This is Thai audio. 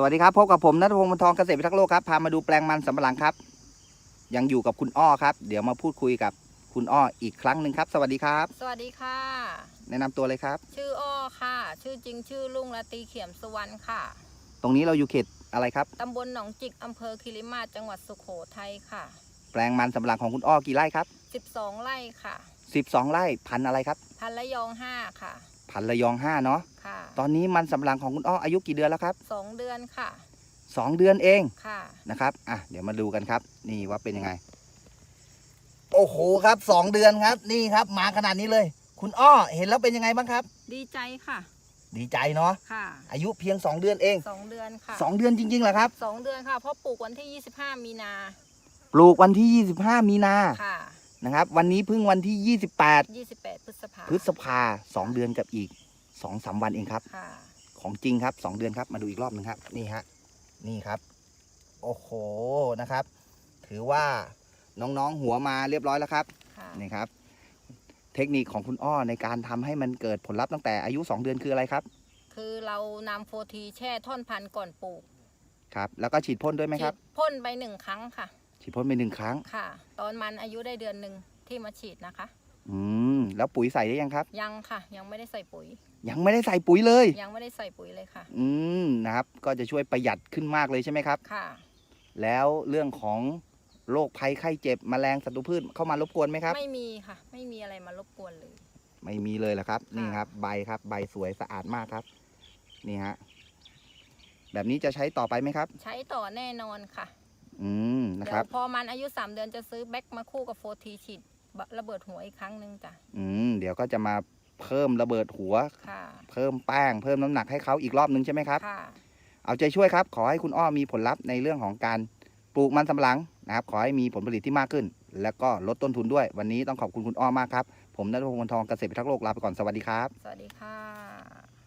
สวัสดีครับพบกับผมนัทพงศ์บรรทองเกษตรพิทักษ์โลกครับพามาดูแปลงมันสำปะหลังครับ ยังอยู่กับคุณอ้อครับ เดี๋ยวมาพูดคุยกับคุณอ้ออีกครั้งหนึ่งครับ สวัสดีครับ สวัสดีค่ะ แนะนำตัวเลยครับ ชื่ออ้อค่ะ ชื่อจริงชื่อลุงละตีเขียมสุวรรณค่ะตรงนี้เราอยู่เขตอะไรครับ ตำบลหนองจิกอำเภอคิริมาศจังหวัดสุโขทัยค่ะ แปลงมันสำปะหลังของคุณอ้อกี่ไร่ครับ 12 ไร่ค่ะ 12 ไร่พันธุ์อะไรครับ พันละยอง5ค่ะ พันธุ์ระยอง5เนาะค่ะตอนนี้มันสำปะหลังของคุณอ้ออายุกี่เดือนแล้วครับ2เดือนค่ะสองเดือนเองค่ะนะครับอะเดี๋ยวมาดูกันครับ นี่ว่าเป็นยังไง โอ้โหครับสองเดือนครับ นี่ครับ มาขนาดนี้เลย คุณอ้อเห็นแล้วเป็นยังไงบ้างครับ ดีใจค่ะดีใจเนาะค่ะอายุเพียง 2 เดือนเอง 2 เดือนค่ะ 2 เดือนจริงๆเหรอครับสองเดือนค่ะเพราะปลูกวันที่ 25 มีนา ปลูกวันที่ 25 มีนาค่ะนะครับ วันนี้เพิ่งวันที่ 28 28 พฤษภาพฤษภาสองเดือนกับอีก2อสวันเองครับ ค่ะ ของจริงครับ2เดือนครับมาดูอีกรอบหนึ่งครับนี่ฮะนี่ครับ โอ้โหนะครับ ถือว่าน้องๆหัวมาเรียบร้อยแล้วครับค่ะ นี่ครับ เทคนิคของคุณอ้อในการทำให้มันเกิดผลลัพธ์ตั้งแต่อายุ 2 เดือนคืออะไรครับคือเรานำโฟทีแช่ท่อนพันธุ์ก่อนปลูกครับ แล้วก็ฉีดพ่นด้วยไหมครับ ฉีดพ่นไปหนึ่งครั้งค่ะ ฉีดพ่นไปหนึ่งครั้ง ค่ะ ตอนมันอายุได้เดือนหนึ่งที่มาฉีดนะคะ อืมแล้วปุ๋ยใส่ได้ยังครับ ยังค่ะ ยังไม่ได้ใส่ปุ๋ย ยังไม่ได้ใส่ปุ๋ยเลย ยังไม่ได้ใส่ปุ๋ยเลยค่ะ อืมนะครับ ก็จะช่วยประหยัดขึ้นมากเลยใช่ไหมครับ ค่ะ แล้วเรื่องของโรคภัยไข้เจ็บแมลงศัตรูพืชเข้ามารบกวนไหมครับ ไม่มีค่ะ ไม่มีอะไรมารบกวนเลย ไม่มีเลยเหรอครับ นี่ค่ะครับ ใบครับ ใบสวยสะอาดมากครับ นี่ฮะแบบนี้จะใช้ต่อไปไหมครับ ใช้ต่อแน่นอนค่ะ อืมนะเดี๋ครัยบวพอมันอายุ 3 เดือนจะซื้อแบ็กมาคู่กับโฟทีฉีด ระเบิดหัวอีกครั้งหนึ่งจ้ะอืมเดี๋ยวก็จะมาเพิ่มระเบิดหัว ค่ะเพิ่มแป้งเพิ่มน้ำหนักให้เขาอีกรอบนึงใช่ไหมครับ ค่ะเอาใจช่วยครับ ขอให้คุณอ้อมีผลลัพธ์ในเรื่องของการปลูกมันสำปะหลังนะครับ ขอให้มีผลผลิตที่มากขึ้น แล้วก็ลดต้นทุนด้วย วันนี้ต้องขอบคุณคุณอ้อมากครับ ผมนัทพงศ์วงศ์ทองเกษตรพิทักษ์โลกลาไปก่อนสวัสดีครับ สวัสดีค่ะ